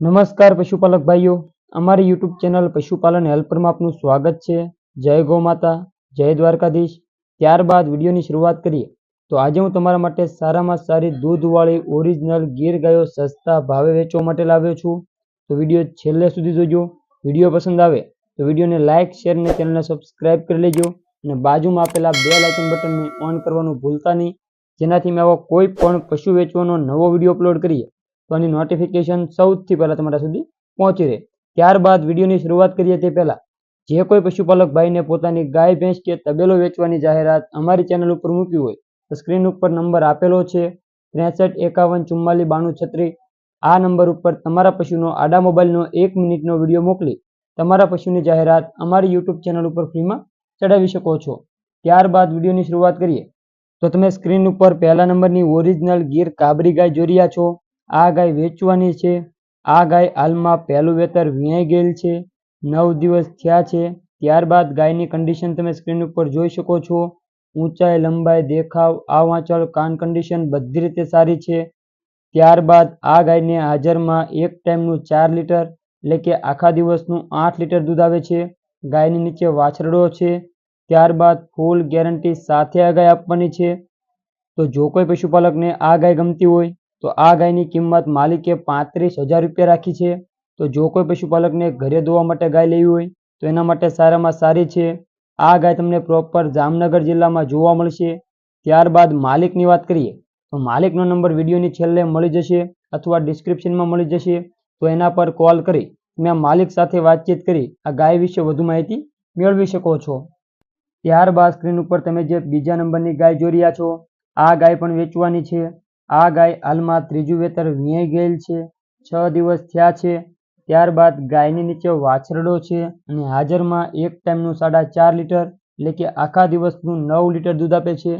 નમસ્કાર પશુપાલક ભાઈઓ. અમારી યુટ્યુબ ચેનલ પશુપાલન હેલ્પરમાં આપનું સ્વાગત છે. જય ગૌ માતા જય દ્વારકાધીશ. ત્યારબાદ વિડીયોની શરૂઆત કરીએ. તો આજે હું તમારા માટે સારામાં સારી દૂધવાળી ઓરિજિનલ ગીર ગાયો સસ્તા ભાવે વેચવા માટે લાવ્યો છું. તો વીડિયો છેલ્લે સુધી જોજો. વીડિયો પસંદ આવે તો વિડીયોને લાઇક શેર અને ચેનલને સબસ્ક્રાઇબ કરી લેજો અને બાજુમાં આપેલા બે લાઇકન બટનને ઓન કરવાનું ભૂલતા નહીં. જેનાથી મેં આવો કોઈ પણ પશુ વેચવાનો નવો વીડિયો અપલોડ કરીએ. તો આની નોટિફિકેશન સૌથી પહેલાં તમારા સુધી પહોંચી રહે. ત્યારબાદ વિડીયોની શરૂઆત કરીએ તે પહેલાં, જે કોઈ પશુપાલક ભાઈને પોતાની ગાય, ભેંસ કે તબેલો વેચવાની જાહેરાત અમારી ચેનલ ઉપર મૂકી હોય, તો સ્ક્રીન ઉપર નંબર આપેલો છે ત્રેસઠ એકાવન ચુમ્માલીસ બાણું છત્રીસ. આ નંબર ઉપર તમારા પશુનો આડા મોબાઈલનો એક મિનિટનો વીડિયો મોકલી તમારા પશુની જાહેરાત અમારી યુટ્યુબ ચેનલ ઉપર ફ્રીમાં ચડાવી શકો છો. ત્યારબાદ વિડીયોની શરૂઆત કરીએ, તો તમે સ્ક્રીન ઉપર પહેલા નંબરની ઓરિજિનલ ગીર કાબરી ગાય જોઈ રહ્યા છો. આ ગાય વેચવાની છે. આ ગાય હાલમાં પહેલું વેતર વીણાઈ ગયેલ છે. નવ દિવસ થયા છે. ત્યારબાદ ગાયની કન્ડિશન તમે સ્ક્રીન ઉપર જોઈ શકો છો. ઊંચાઈ, લંબાઈ, દેખાવ આ વાંચળ કાન કન્ડિશન બધી રીતે સારી છે. ત્યારબાદ આ ગાયને હાજરમાં એક ટાઈમનું ચાર લીટર એટલે કે આખા દિવસનું આઠ લીટર દૂધ આવે છે. ગાયની નીચે વાછરડો છે. ત્યારબાદ ફૂલ ગેરંટી સાથે આ ગાય આપવાની છે. તો જો કોઈ પશુપાલકને આ ગાય ગમતી હોય તો આ ગાયની કિંમત માલિકે પાંત્રીસ હજાર રૂપિયા રાખી છે. તો જો કોઈ પશુપાલકને ઘરે દોવા માટે ગાય લેવી હોય, તો એના માટે સારામાં સારી છે. આ ગાય તમને પ્રોપર જામનગર જિલ્લામાં જોવા મળશે. ત્યારબાદ માલિકની વાત કરીએ, તો માલિકનો નંબર વિડીયોની છેલ્લે મળી જશે અથવા ડિસ્ક્રિપ્શનમાં મળી જશે. તો એના પર કોલ કરી, તમે માલિક સાથે વાતચીત કરી, આ ગાય વિશે વધુ માહિતી મેળવી શકો છો. ત્યારબાદ સ્ક્રીન ઉપર તમે જે બીજા નંબરની ગાય જોઈ રહ્યા છો, આ ગાય પણ વેચવાની છે. આ ગાય હાલમાં ત્રીજું વેતર વીણાઈ ગયેલ છે. છ દિવસ થયા છે. ત્યારબાદ ગાયની નીચે વાછરડો છે અને હાજરમાં એક ટાઈમનું સાડા ચાર લીટર એટલે કે આખા દિવસનું નવ લીટર દૂધ આપે છે.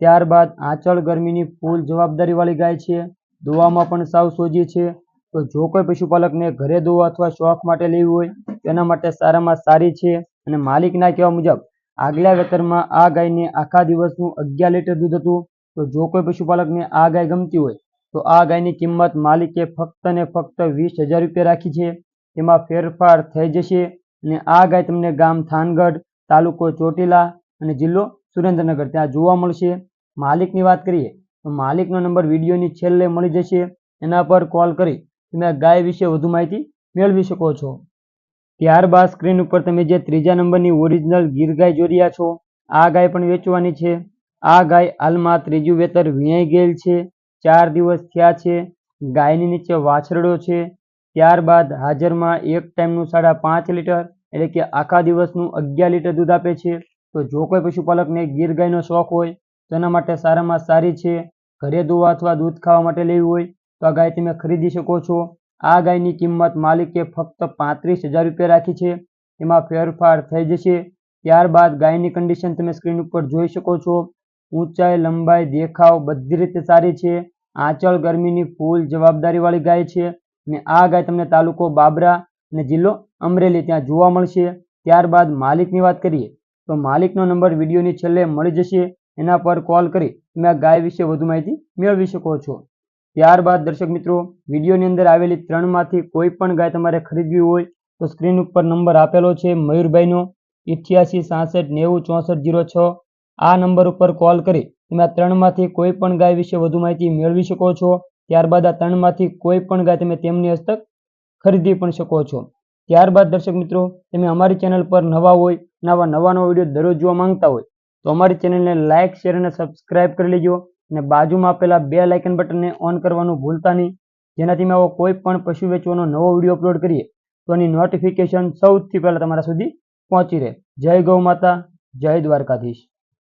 ત્યારબાદ આંચળ ગરમીની ફૂલ જવાબદારીવાળી ગાય છે. દોવામાં પણ સાવ સોજી છે. તો જો કોઈ પશુપાલકને ઘરે દોવા અથવા શોખ માટે લેવી હોય તેના માટે સારામાં સારી છે અને માલિકના કહેવા મુજબ, આગલા વેતરમાં આ ગાયને આખા દિવસનું અગિયાર લીટર દૂધ હતું. તો જો કોઈ પશુપાલકને આ ગાય ગમતી હોય, તો આ ગાયની કિંમત માલિકે ફક્ત ને ફક્ત વીસ હજાર રૂપિયા રાખી છે. તેમાં ફેરફાર થઈ જશે અને આ ગાય તમને ગામ થાનગઢ, તાલુકો ચોટીલા અને જિલ્લો સુરેન્દ્રનગર ત્યાં જોવા મળશે. માલિકની વાત કરીએ, તો માલિકનો નંબર વિડીયોની છેલ્લે મળી જશે. એના પર કોલ કરી તમે ગાય વિશે વધુ માહિતી મેળવી શકો છો. ત્યારબાદ સ્ક્રીન ઉપર તમે જે ત્રીજા નંબરની ઓરિજિનલ ગીર ગાય રહ્યા છો, આ ગાય પણ વેચવાની છે. આ ગાય હાલમાં ત્રીજું વેતર વીણાઈ ગયેલ છે. ચાર દિવસ થયા છે. ગાયની નીચે વાછરડો છે. ત્યારબાદ હાજરમાં એક ટાઈમનું સાડા પાંચ લીટર એટલે કે આખા દિવસનું અગિયાર લીટર દૂધ આપે છે. તો જો કોઈ પશુપાલકને ગીર ગાયનો શોખ હોય, તો એના માટે સારામાં સારી છે. ઘરે દોવા અથવા દૂધ ખાવા માટે લેવી હોય, તો આ ગાય તમે ખરીદી શકો છો. આ ગાયની કિંમત માલિકે ફક્ત પાંત્રીસ હજાર રૂપિયા રાખી છે. એમાં ફેરફાર થઈ જશે. ત્યારબાદ ગાયની કન્ડિશન તમે સ્ક્રીન ઉપર જોઈ શકો છો. ઊંચાઈ, લંબાઈ, દેખાવ બધી રીતે સારી છે. આંચળ ગરમીની ફૂલ જવાબદારીવાળી ગાય છે અને આ ગાય તમને તાલુકો બાબરા અને જિલ્લો અમરેલી ત્યાં જોવા મળશે. ત્યારબાદ માલિકની વાત કરીએ તો માલિકનો નંબર વિડીયોની છેલ્લે મળી જશે. એના પર કોલ કરી તમે આ ગાય વિશે વધુ માહિતી મેળવી શકો છો. ત્યારબાદ દર્શક મિત્રો, વિડીયોની અંદર આવેલી ત્રણમાંથી કોઈ પણ ગાય તમારે ખરીદવી હોય તો સ્ક્રીન ઉપર નંબર આપેલો છે મયુરભાઈનો. ઇઠ્યાસી, સાસઠ, નેવું, ચોસઠ, જીરો છ. આ નંબર ઉપર કોલ કરી તમે ત્રણમાંથી કોઈ પણ ગાય વિશે વધુ માહિતી મેળવી શકો છો. ત્યારબાદ આ ત્રણમાંથી કોઈ પણ ગાય તમે તેમની હસ્તક ખરીદી પણ શકો છો. ત્યારબાદ દર્શક મિત્રો, તમે અમારી ચેનલ પર નવા હોય અને આવા નવા નવા વીડિયો દરરોજ જોવા માંગતા હોય, તો અમારી ચેનલને લાઇક શેર અને સબસ્ક્રાઇબ કરી લેજો અને બાજુમાં આપેલા બે લાઇકન બટનને ઓન કરવાનું ભૂલતા નહીં. જેનાથી મેં આવો કોઈ પણ પશુ વેચવાનો નવો વીડિયો અપલોડ કરીએ, તો એની નોટિફિકેશન સૌથી પહેલાં તમારા સુધી પહોંચી રહે. જય ગૌ માતા, જય દ્વારકાધીશ.